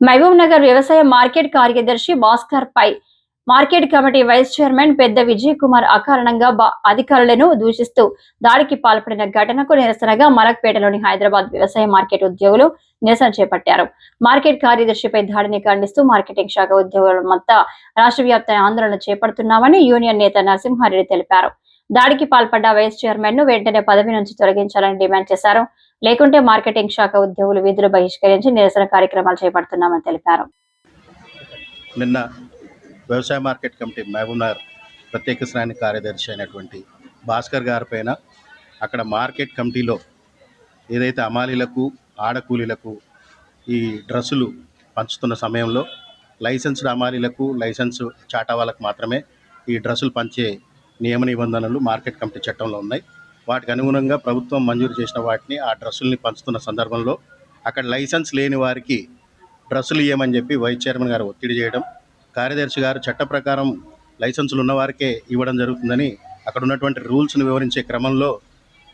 మహబూబ్ నగర్ వ్యవసాయ మార్కెట్ కార్యదర్శి భాస్కర్ పై మార్కెట్ కమిటీ వైస్ చైర్మన్ పెద్ద విజయ్ కుమార్ అకారణంగా అధికారులను దూషిస్తూ దాడికి పాల్పడిన ఘటనకు నిరసనగా మలక్పేటలోని హైదరాబాద్ వ్యవసాయ మార్కెట్ ఉద్యోగులు నిరసన చేపట్టారు. మార్కెట్ కార్యదర్శిపై దాడిని ఖండిస్తూ మార్కెటింగ్ శాఖ ఉద్యోగుల ఉద్యోగులమంతా రాష్ట్ర వ్యాప్త ఆందోళన చేపడుతున్నామని యూనియన్ నేత నరసింహారెడ్డి తెలిపారు. దాడికి పాల్పడ్డ వైస్ చైర్మన్ను వెంటనే పదవి నుంచి తొలగించాలని డిమాండ్ చేశారు. లేకుంటే మార్కెటింగ్ శాఖ ఉద్యోగులు వీధులు బహిష్కరించి నిరసన కార్యక్రమాలు చేపడుతున్నామని తెలిపారు. నిన్న వ్యవసాయ మార్కెట్ కమిటీ మహబూబ్నగర్ ప్రత్యేక శ్రేణి కార్యదర్శి అయినటువంటి భాస్కర్ గారి పైన అక్కడ మార్కెట్ కమిటీలో ఏదైతే అమాలీలకు ఆడకూలీలకు ఈ డ్రెస్సులు పంచుతున్న సమయంలో లైసెన్స్డ్ అమాలీలకు లైసెన్స్ చాటా వాళ్ళకు మాత్రమే ఈ డ్రెస్సులు పంచే నియమ నిబంధనలు మార్కెట్ కమిటీ చట్టంలో ఉన్నాయి. వాటికి అనుగుణంగా ప్రభుత్వం మంజూరు చేసిన వాటిని ఆ డ్రస్సుల్ని పంచుతున్న సందర్భంలో అక్కడ లైసెన్స్ లేని వారికి డ్రస్సులు ఇవ్వమని చెప్పి వైస్ చైర్మన్ గారు ఒత్తిడి చేయడం కార్యదర్శి గారు చట్ట ప్రకారం లైసెన్సులు ఉన్నవారికే ఇవ్వడం జరుగుతుందని అక్కడ ఉన్నటువంటి రూల్స్ను వివరించే క్రమంలో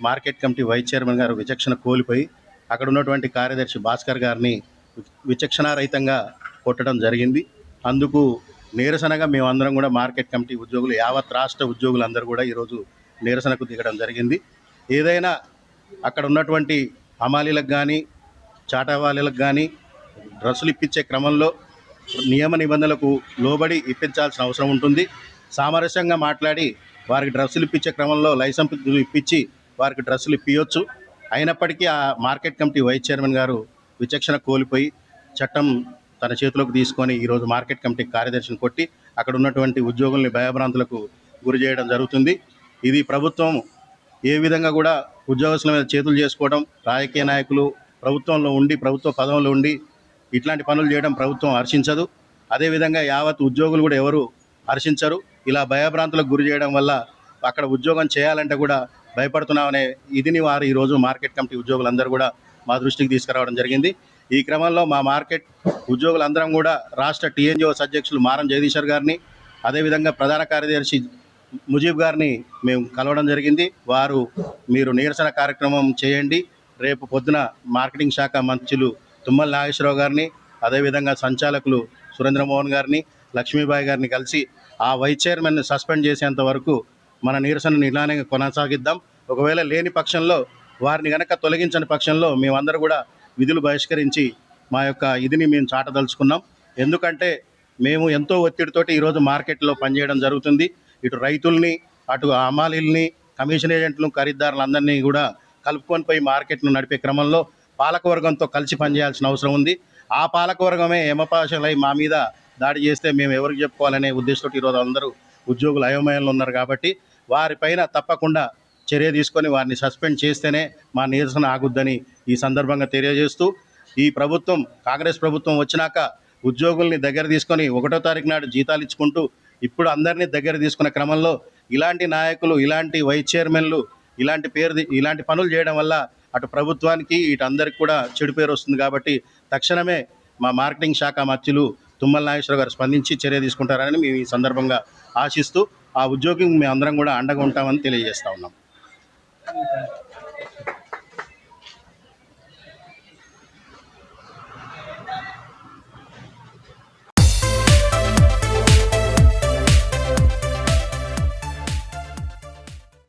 మార్కెట్ కమిటీ వైస్ చైర్మన్ గారు విచక్షణ కోల్పోయి అక్కడ ఉన్నటువంటి కార్యదర్శి భాస్కర్ గారిని విచక్షణారహితంగా కొట్టడం జరిగింది. అందుకు నిరసనగా మేమందరం కూడా మార్కెట్ కమిటీ ఉద్యోగులు యావత్ రాష్ట్ర ఉద్యోగులందరూ కూడా ఈరోజు నిరసనకు దిగడం జరిగింది. ఏదైనా అక్కడ ఉన్నటువంటి హమాలీలకు కానీ చాటావాలీలకు కానీ డ్రస్సులు ఇప్పించే క్రమంలో నియమ నిబంధనలకు లోబడి ఇప్పించాల్సిన అవసరం ఉంటుంది. సామరస్యంగా మాట్లాడి వారికి డ్రస్సులు ఇప్పించే క్రమంలో లైసెన్స్ ఇప్పించి వారికి డ్రస్సులు ఇప్పించవచ్చు అయినప్పటికీ ఆ మార్కెట్ కమిటీ వైస్ చైర్మన్ గారు విచక్షణ కోల్పోయి చట్టం తన చేతిలోకి తీసుకొని ఈరోజు మార్కెట్ కమిటీ కార్యదర్శిని కొట్టి అక్కడ ఉన్నటువంటి ఉద్యోగుల్ని భయభ్రాంతులకు గురి చేయడం జరుగుతుంది. ఇది ప్రభుత్వం ఏ విధంగా కూడా ఉద్యోగస్తుల మీద చేతులు చేసుకోవడం రాజకీయ నాయకులు ప్రభుత్వంలో ఉండి ప్రభుత్వ పదవుల్లో ఉండి ఇట్లాంటి పనులు చేయడం ప్రభుత్వం హర్షించదు. అదేవిధంగా యావత్ ఉద్యోగులు కూడా ఎవరు హర్షించరు. ఇలా భయభ్రాంతులకు గురి చేయడం వల్ల అక్కడ ఉద్యోగం చేయాలంటే కూడా భయపడుతున్నామనే ఇదిని వారు ఈరోజు మార్కెట్ కమిటీ ఉద్యోగులందరూ కూడా మా దృష్టికి తీసుకురావడం జరిగింది. ఈ క్రమంలో మా మార్కెట్ ఉద్యోగులందరం కూడా రాష్ట్ర టీఎన్జిఓస్ అధ్యక్షులు మారం జగదీశ్వర్ గారిని అదేవిధంగా ప్రధాన కార్యదర్శి ముజీబ్ గారిని మేము కలవడం జరిగింది. వారు మీరు నిరసన కార్యక్రమం చేయండి. రేపు పొద్దున మార్కెటింగ్ శాఖ మంత్రులు తుమ్మల నాగేశ్వరరావు గారిని అదేవిధంగా సంచాలకులు సురేంద్రమోహన్ గారిని లక్ష్మీబాయి గారిని కలిసి ఆ వైస్ చైర్మన్ సస్పెండ్ చేసేంత వరకు మన నిరసనను ఇలానే కొనసాగిద్దాం. ఒకవేళ లేని పక్షంలో వారిని గనక తొలగించని పక్షంలో మేమందరూ కూడా విధులు బహిష్కరించి మా యొక్క ఇదిని మేము చాటదలుచుకున్నాం. ఎందుకంటే మేము ఎంతో ఒత్తిడితోటి ఈరోజు మార్కెట్లో పనిచేయడం జరుగుతుంది. ఇటు రైతుల్ని అటు అమాలీల్ని కమిషన్ ఏజెంట్లు ఖరీదారులందరినీ కూడా కలుపుకొని పోయి మార్కెట్ను నడిపే క్రమంలో పాలకవర్గంతో కలిసి పనిచేయాల్సిన అవసరం ఉంది. ఆ పాలకవర్గమే యమపాషలై మా మీద దాడి చేస్తే మేము ఎవరికి చెప్పుకోవాలనే ఉద్దేశంతో ఈరోజు అందరూ ఉద్యోగులు అయోమయంలో ఉన్నారు కాబట్టి వారిపైన తప్పకుండా చర్య తీసుకొని వారిని సస్పెండ్ చేస్తేనే మా నిరసన ఆగుద్దని ఈ సందర్భంగా తెలియజేస్తూ ఈ ప్రభుత్వం కాంగ్రెస్ ప్రభుత్వం వచ్చినాక ఉద్యోగుల్ని దగ్గర తీసుకొని ఒకటో తారీఖు నాడు జీతాలు ఇచ్చుకుంటూ ఇప్పుడు అందరినీ దగ్గర తీసుకున్న క్రమంలో ఇలాంటి నాయకులు ఇలాంటి వైస్ చైర్మన్లు ఇలాంటి పేరు ఇలాంటి పనులు చేయడం వల్ల అటు ప్రభుత్వానికి ఇటు అందరికి కూడా చెడు పేరు వస్తుంది కాబట్టి తక్షణమే మా మార్కెటింగ్ శాఖ మధ్యులు తుమ్మల నాగేశ్వర గారు స్పందించి చర్య తీసుకుంటారని మేము ఈ సందర్భంగా ఆశిస్తూ ఆ ఉద్యోగికి మేము అందరం కూడా అండగా ఉంటామని తెలియజేస్తా ఉన్నాం.